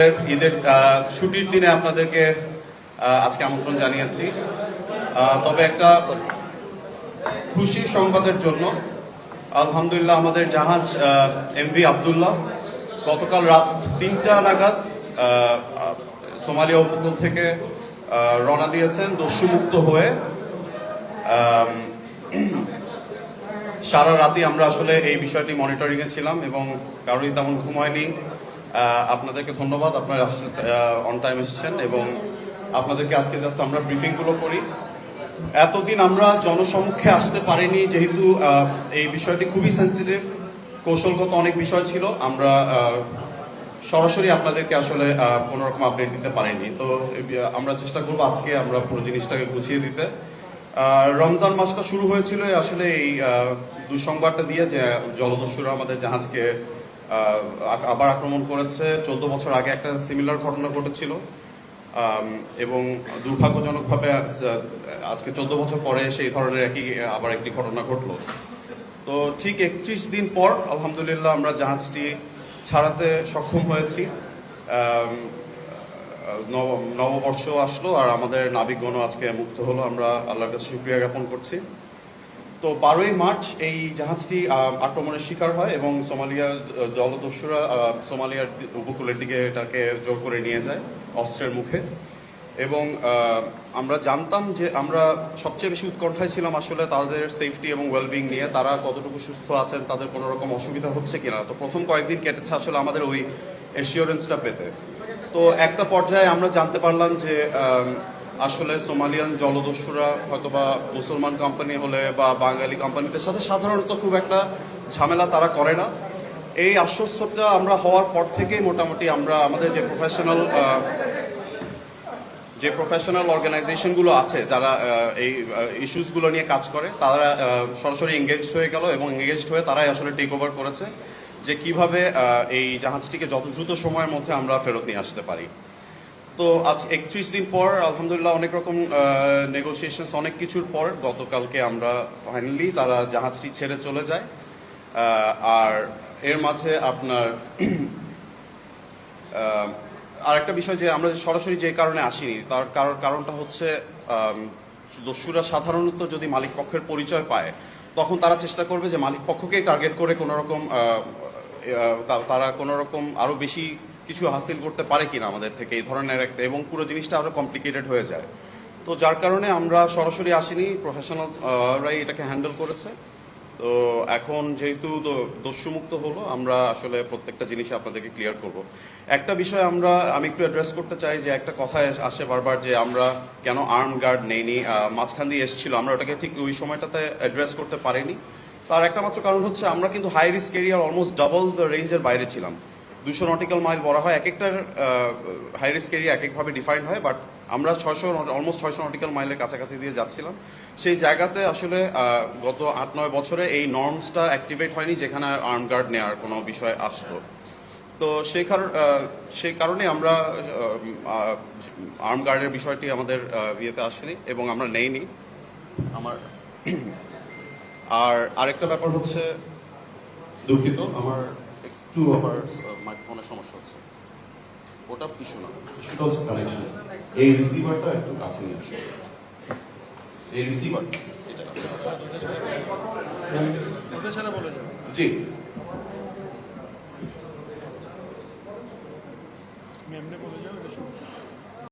ঈদের ছুটির দিনে আপনাদেরকে আজকে আমন্ত্রণ জানিয়েছি। তবে একটা খুশির সংবাদের জন্য আলহামদুলিল্লাহ আমাদের জাহাজ এমভি আবদুল্লাহ গতকাল রাত তিনটা নাগাদ সোমালিয়া উপকূল থেকে রওনা দিয়েছেন দস্যুমুক্ত হয়ে সারা রাতি আমরা আসলে এই বিষয়টি মনিটরিংয়ে ছিলাম এবং কারোরই তেমন ঘুম হয়নি। আহ, আপনাদেরকে ধন্যবাদ। আপনারা অন টাইম এসেছেন এবং আপনাদেরকে আজকে জাস্ট আমরা ব্রিফিংগুলো করি। এতদিন আমরা জনসমক্ষে আসতে পারিনি যেহেতু এই বিষয়টি খুবই সেন্সিটিভ কৌশলগত অনেক বিষয় ছিল। আমরা সরাসরি আপনাদেরকে আসলে আহ, কোনো রকম আপডেট দিতে পারিনি। তো আমরা চেষ্টা করব আজকে আমরা পুরো জিনিসটাকে গুছিয়ে দিতে। রমজান মাসটা শুরু হয়েছিল আসলে এই দুঃসংবাদটা দিয়ে যে জলদস্যুরা আমাদের জাহাজকে আবার আক্রমণ করেছে। চোদ্দ বছর আগে একটা সিমিলার ঘটনা ঘটেছিল। এবং দুর্ভাগ্যজনকভাবে আজ- আজকে চোদ্দ বছর পরে সেই ধরনের একই, আবার একটি ঘটনা ঘটলো। তো ঠিক একত্রিশ দিন পর, আলহামদুলিল্লাহ, আমরা জাহাজটি ছাড়াতে সক্ষম হয়েছি। নব- নববর্ষ আসলো, আর আমাদের নাবিকগণও আজকে মুক্ত হলো। আমরা আল্লাহর কাছে শুক্রিয়া জ্ঞাপন করছি। তো বারোই মার্চ এই জাহাজটি আক্রমণের শিকার হয় এবং সোমালিয়ার জলদস্যুরা সোমালিয়ার উপকূলের দিকে এটাকে জোর করে নিয়ে যায় অস্ত্রের মুখে। এবং আমরা জানতাম যে আমরা সবচেয়ে বেশি উৎকণ্ঠায় ছিলাম আসলে তাদের সেফটি এবং ওয়েলবিং নিয়ে, তারা কতটুকু সুস্থ আছেন, তাদের কোনো রকম অসুবিধা হচ্ছে কিনা। তো প্রথম কয়েকদিন কেটেছে আসলে আমাদের ওই এসিওরেন্সটা পেতে। তো একটা পর্যায়ে আমরা জানতে পারলাম যে আসলে সোমালিয়ান জলদস্যুরা হয়তোবা মুসলমান কোম্পানি হলে বা বাঙালি কোম্পানিদের সাথে সাধারণত খুব একটা ঝামেলা তারা করে না। এই আশ্বস্তটা আমরা হওয়ার পর থেকেই মোটামুটি আমরা আমাদের যে প্রফেশনাল যে প্রফেশনাল অর্গানাইজেশনগুলো আছে, যারা এই ইস্যুসগুলো নিয়ে কাজ করে, তারা সরাসরি এঙ্গেজ হয়ে গেল এবং এঙ্গেজ হয়ে তারাই আসলে টেক ওভার করেছে যে কীভাবে এই জাহাজটিকে যত দ্রুত সময়ের মধ্যে আমরা ফেরত নিয়ে আসতে পারি। তো আজ একত্রিশ দিন পর আলহামদুলিল্লাহ অনেক রকম নেগোসিয়েশন অনেক কিছুর পর গতকালকে আমরা ফাইনালি তারা জাহাজটি ছেড়ে চলে যায়। আর এর মাঝে আপনার আহ, আর একটা বিষয় যে আমরা সরাসরি যে কারণে আসিনি তার কারণ কারণটা হচ্ছে দস্যুরা সাধারণত যদি মালিক পক্ষের পরিচয় পায় তখন তারা চেষ্টা করবে যে মালিক পক্ষকেই টার্গেট করে কোনো রকম তারা কোনো রকম আরও বেশি কিছু হাসিল করতে পারে কিনা আমাদের থেকে এই ধরনের একটা, এবং পুরো জিনিসটা আরও কমপ্লিকেটেড হয়ে যায়। তো যার কারণে আমরা সরাসরি আসিনি প্রফেশনালরাই এটাকে হ্যান্ডেল করেছে। তো এখন যেহেতু দস্যুমুক্ত হলো, আমরা আসলে প্রত্যেকটা জিনিসই আপনাদেরকে ক্লিয়ার করব। একটা বিষয় আমরা, আমি একটু অ্যাড্রেস করতে চাই যে একটা কথা আসে বারবার যে আমরা কেন আর্ম গার্ড নেইনি মাঝখান দিয়ে এসেছিল, আমরা ওটাকে ঠিক ওই সময়টাতে অ্যাড্রেস করতে পারিনি। তার একটা মাত্র কারণ হচ্ছে, আমরা কিন্তু হাই রিস্ক এরিয়ার অলমোস্ট ডাবল রেঞ্জের বাইরে ছিলাম। দুশো নটিক্যাল মাইল বলা হয় এক একটার হাই রিস্ক এরিয়া এক একভাবে ডিফাইন্ড হয় বাট আমরা ছয়শো অলমোস্ট ছয়শো নটিক্যাল মাইলের কাছাকাছি দিয়ে যাচ্ছিলাম। সেই জায়গাতে আসলে গত আট নয় বছরে এই নর্মসটা অ্যাক্টিভেট হয়নি, যেখানে আর্ম গার্ড নেওয়ার কোনো বিষয় আসতো। তো সেই সেই কারণে আমরা আর্ম গার্ডের বিষয়টি আমাদের ইয়েতে আসেনি এবং আমরা নেইনি। আমার, আর আরেকটা ব্যাপার হচ্ছে, দুঃখিত, আমার একটু আমার মাইক্রোফোনের সমস্যা হচ্ছে। ওটা ইস্যু না। ইস্যুটা হচ্ছে কানেকশন এই রিসিভারটা একটু কাছে নিয়ে আসো। এই রিসিভার এটা জি। আমি এমনি বলে যাও এটা